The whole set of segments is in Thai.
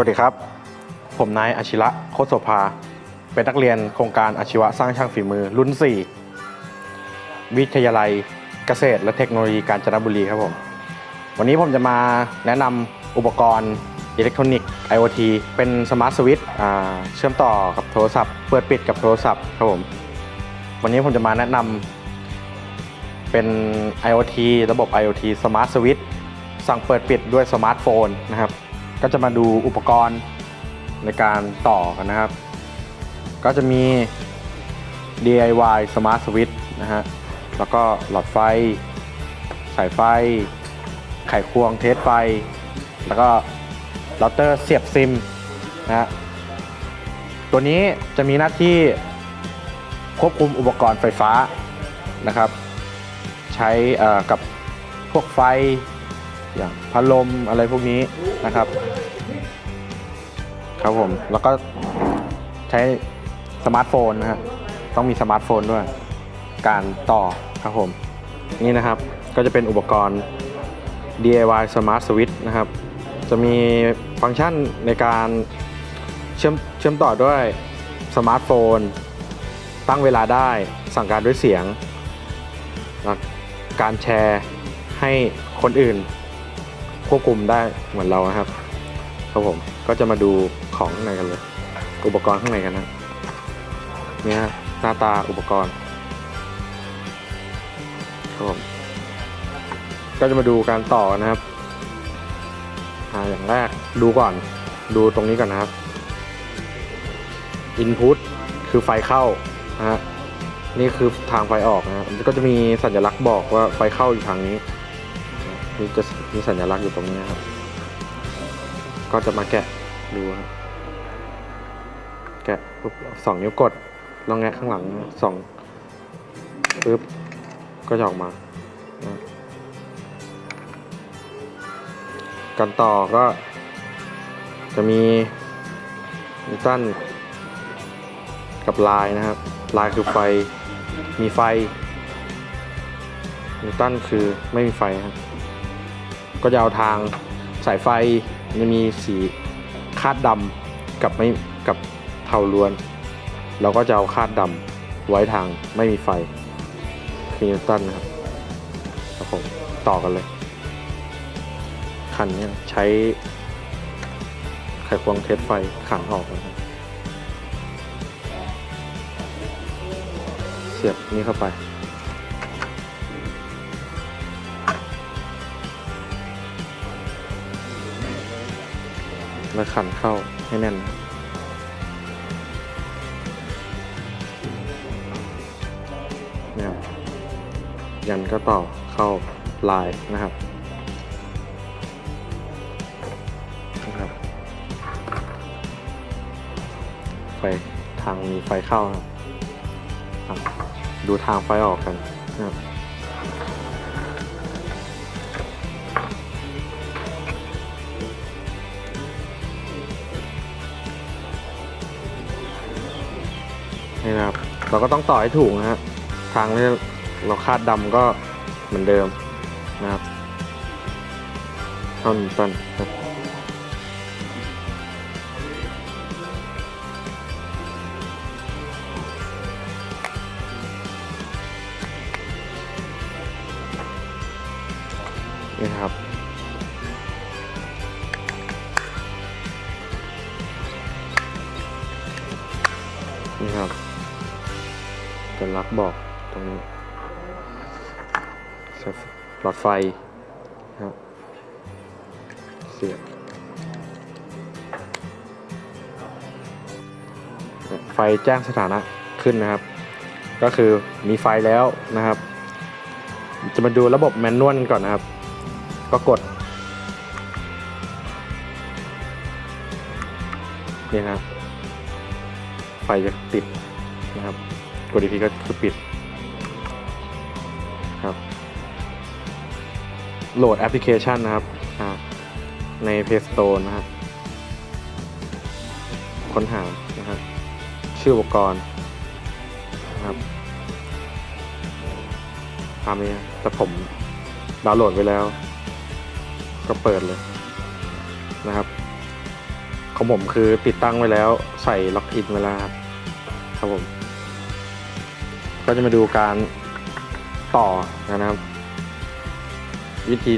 วัสดีครับ ผมนายอาชิระโคตโสภา เป็นนักเรียนโครงการอาชีวะสร้างช่างฝีมือรุ่น 4 วิทยาลัยเกษตรและเทคโนโลยีกาญจนบุรีครับผม วันนี้ผมจะมาแนะนำอุปกรณ์อิเล็กทรอนิกส์ IoT เป็นสมาร์ทสวิตช์เชื่อมต่อกับโทรศัพท์ เปิดปิดกับโทรศัพท์ครับผม วันนี้ผมจะมาแนะนำเป็น IoT ระบบ IoT Smart Switch สั่งเปิดปิดด้วยสมาร์ทโฟนนะครับ ก็จะมาดูอุปกรณ์ในการต่อกันนะครับ ก็จะมี DIY Smart Switch นะฮะ แล้วก็หลอดไฟ สายไฟ ไขควงเทสไฟ แล้วก็เราเตอร์เสียบซิมนะฮะ ตัวนี้จะมีหน้าที่ควบคุมอุปกรณ์ไฟฟ้านะครับ ใช้เอ่อกับพวกไฟ อย่างพัดลมอะไรพวกนี้นะครับ ครับผม แล้วก็ใช้สมาร์ทโฟนนะฮะต้องมีสมาร์ทโฟนด้วย การต่อครับผม นี่นะครับ ก็จะเป็นอุปกรณ์ DIY Smart Switch นะครับ จะมีฟังก์ชันในการเชื่อมเชื่อมต่อด้วยสมาร์ทโฟน ตั้งเวลาได้ สั่งการด้วยเสียง การแชร์ให้คนอื่น ควบคุมได้เหมือนเรานะครับ ครับผมก็จะมาดูของข้างในกันเลย อุปกรณ์ข้างในกันนะนี่ฮะหน้าตาอุปกรณ์ครับผมก็จะมาดูการต่อนะครับอ่าอย่างแรกดูก่อนดูตรงนี้ก่อนนะครับ Input คือไฟเข้านะฮะนี่คือทางไฟออกนะครับก็จะมีสัญลักษณ์บอกว่าไฟเข้าอยู่ทางนี้ นี่จะมีสัญลักษณ์อยู่ตรงนี้นะครับ ก็จะมาแกะดูครับ แกะปุ๊บสองนิ้วกดลองแงะข้างหลังสองปึ๊บก็จะออกมาการต่อก็จะมีนิวตันกับลายนะครับ ลายคือไฟ มีไฟนิวตันคือไม่มีไฟครับ ก็จะเอาทางสายไฟจะมีสีคาดดำกับไม่กับเทาล้วน เราก็จะเอาคาดดำไว้ทางไม่มีไฟคือนิวตันนะครับครับผมต่อกันเลย คันนี้ใช้ไขควงเทสไฟขันออกนะครับเสียบนี่เข้าไป แล้วขันเข้าให้แน่นเนี่ยยันก็ต่อเข้าลายนะครับนะครับไฟทางมีไฟเข้านะครับครับดูทางไฟออกกันนะครับ นี่นะครับ เราก็ต้องต่อให้ถูกนะฮะทางที่เราคาดดำก็เหมือนเดิมนะครับเท่านี้ต้นครับนี่ครับ ลักษณ์บอกตรงนี้หลอดไฟนะครับเสียบไฟแจ้งสถานะขึ้นนะครับ ก็คือมีไฟแล้วนะครับ จะมาดูระบบแมนนวลก่อนนะครับ ก็กดนี่นะครับไฟจะติด กดอีกทีก็คือปิดครับ โหลดแอปพลิเคชันนะครับใน Play Store นะครับค้นหานะครับชื่ออุปกรณ์นะครับตามนี้แต่ผมดาวน์โหลดไว้แล้ว ก็เปิดเลยนะครับ ของผมคือติดตั้งไว้แล้วใส่ล็อกอินไว้แล้วครับครับผม ก็จะมาดูการต่อนะครับ วิธี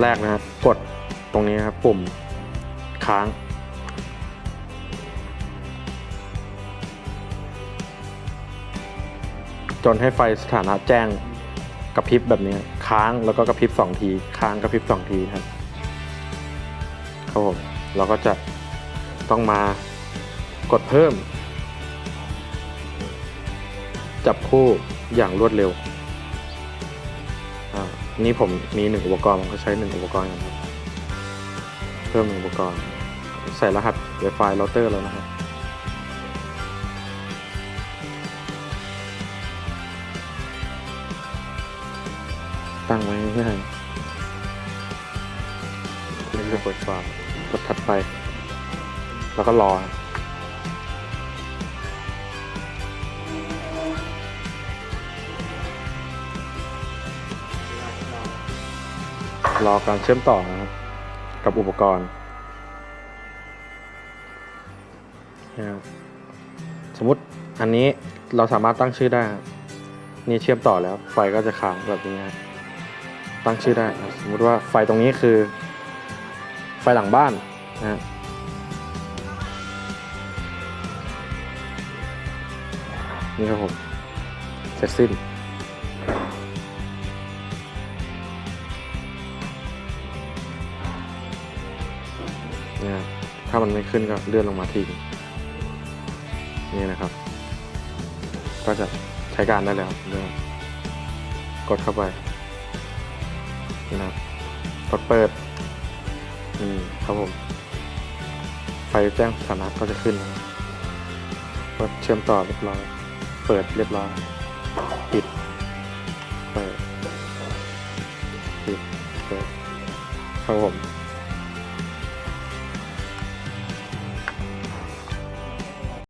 แรกนะครับกดตรงนี้นครับปุ่มค้าง จนให้ไฟสถานะแจ้งกระพริบแบบนี้ค้างแล้วก็กระพริบสองทีค้างกระพริบสองทีครับครับผมเราก็จะต้องมากดเพิ่ม จับคู่อย่างรวดเร็วอ่านี่ผมมีหนึ่งอุปกรณ์ผมก็ใช้หนึ่งอุปกรณ์กันครับ เพิ่มหนึ่งอุปกรณ์ ใส่รหัส Wi-Fi router แล้วนะครับ ตั้งไว้ง่ายๆนี่คือเปิดฝากดถัดไป แล้วก็รอ รอการเชื่อมต่อนะครับ กับอุปกรณ์นะครับสมมติอันนี้เราสามารถตั้งชื่อได้ นี่เชื่อมต่อแล้ว ไฟก็จะค้างแบบนี้ครับตั้งชื่อได้ สมมติว่าไฟตรงนี้คือ ไฟหลังบ้านนะฮะนี่ครับผมเสร็จสิ้น ถ้ามันไม่ขึ้นก็เลื่อนลงมาทีนี่นะครับ ก็จะใช้การได้แล้วเลื่อนกดเข้าไปนี่นะครับกดเปิดอืมครับผม ไฟแจ้งสถานะก็จะขึ้นนะก็เชื่อมต่อเรียบร้อย เปิดเรียบร้อย ปิด เปิด ปิด เปิดครับผม